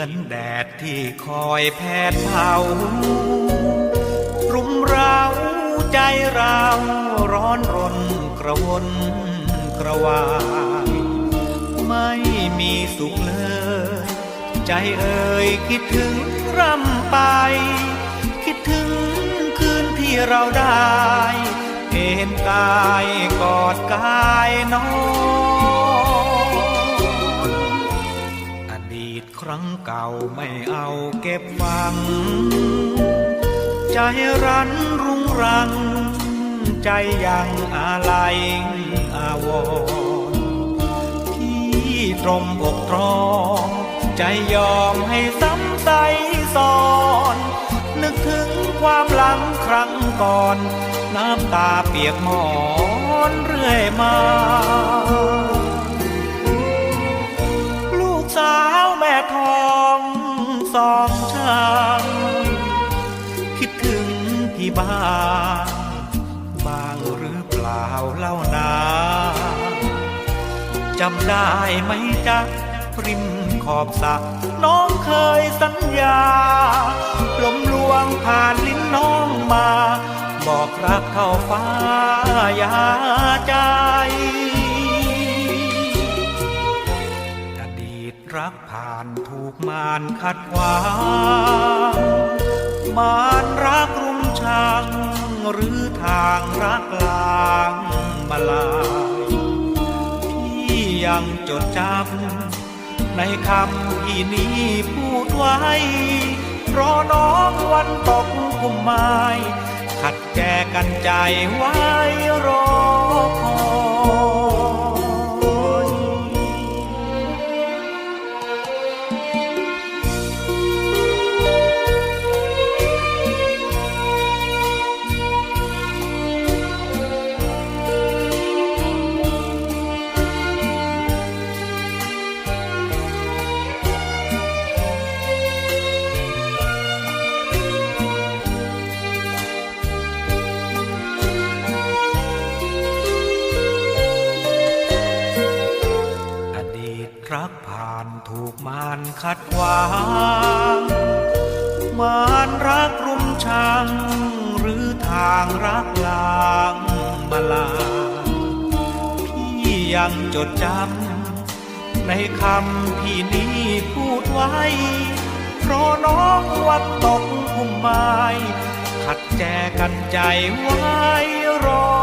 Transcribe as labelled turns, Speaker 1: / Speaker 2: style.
Speaker 1: อนแดดที่คอยแผดเผารุมเร้าใจเราร้อนรนกระวนกระวาย ไม่มีสุขเลย ใจเอ่ยคิดถึงร่ำไป คิดถึงคืนที่เราได้เอนกายกอดกายนอน รั้งเก่าไม่เอาเก็บฟัง ใจรันรุงรัง ใจยังอาลัยอาวรที่ตรมอกตรองใจยอมให้ซ้ำใสซ้อน นึกถึงความหลังครั้งก่อน น้ำตาเปียกหมอนเรื่อยมา บ้างบ้างหรือเปล่าเล่านาจำได้ไหมจ๊ะริมขอบสระน้องเคยสัญญาลมลวงผ่านลิ้นน้องมา บอกรักเข้าฟ้ายาใจอดีตรักผ่านถูกมารขัดขวางมารรักร ชังหรือทางรักลางมาลายที่ยังจดจำในคำที่นี้พูดไว้รอน้องวันตกกุมไม้ขัดแจกันใจไว้รอคอยารขัดขวางมารรักรุมชัง หรือทางรักลางมาลา พี่ยังจดจำ ในคำที่นี้พูดไว้ เพราะน้องวันตกพุ่มไม้ขัดแจกันใจไว้รอ